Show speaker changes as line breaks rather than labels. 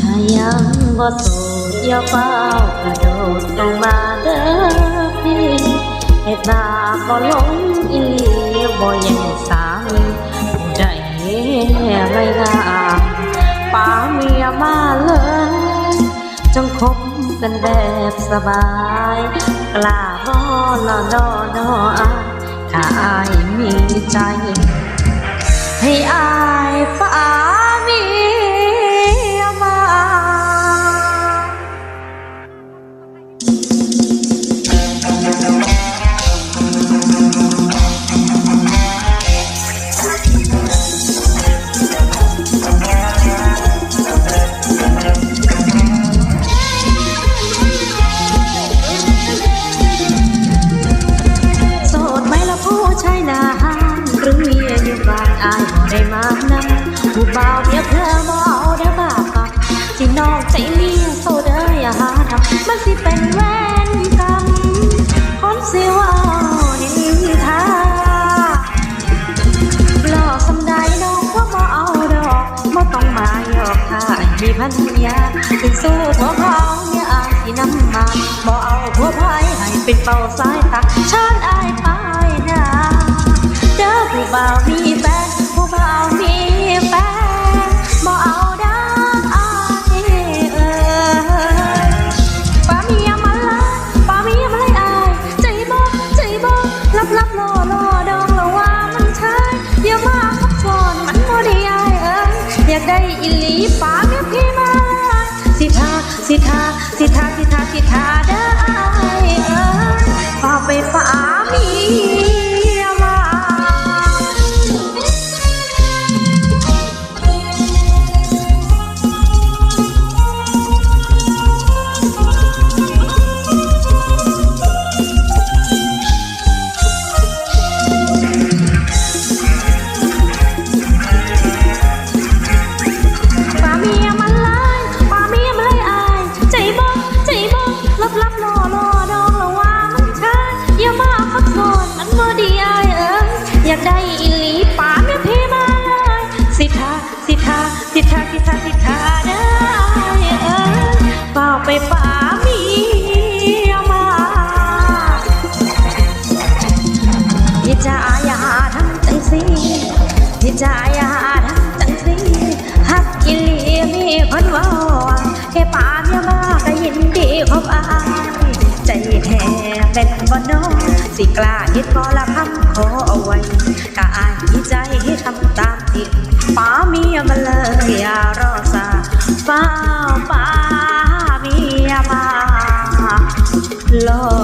ทายังก็สดย่าเฝ้ากระโดดลงมาเด้อพี่เหตุบาก็หลงอีหลีบ่แย่งสามีผู้ใดไม่งามป่าเมียมาเลยจงคบกันแบบสบายกล้าบ่ละนอนออายถ้าอายมีใจ ให้อายฟ้า บ่าวเมียเพื่อบ่เอาเด้อบาปปากสินอกใจเมียโสดเอ้ยอย่าหาทำมันสิเป็นแวนกรรมคนสิว่านินทาหลอกสำใดน้องว่าบ่เอาดอกบ่ต้องมาหยอกค่ะมีพันยาสิสู้พวกเขาเนี่ยอายสินำมาบ่เอาผัวไผให้เป็นเป่าสายตาชานอายไปนะเด้อผู้บ่าวมีแฟนผู้บ่าว อีหลีป้าแม่พี่มา สิทาสิทาสิทาสิทาสิทาเด้ออายเอ้ย อยากได้อีหลีป้าเมียพี่มาสิทาสิทาสิทาสิทาสิทาเด้ออเอ้ยเฝ้าไปป้าเมียมาพี่จ๋าอย่าทำจังสิพี่จ๋าอย่าทำจังสิฮักกิลีมีคนว่าแค่ปากอย่ามาก็ยินดีคบอายใจแท้เป็นบ่นอ สิกล้าเฮ็ดพอละคำขอเอาไว้ก็อายมีใจให้ทำตามที่ป้าเมียมาเลยอย่ารอซาป้าป้าเมียมาลอ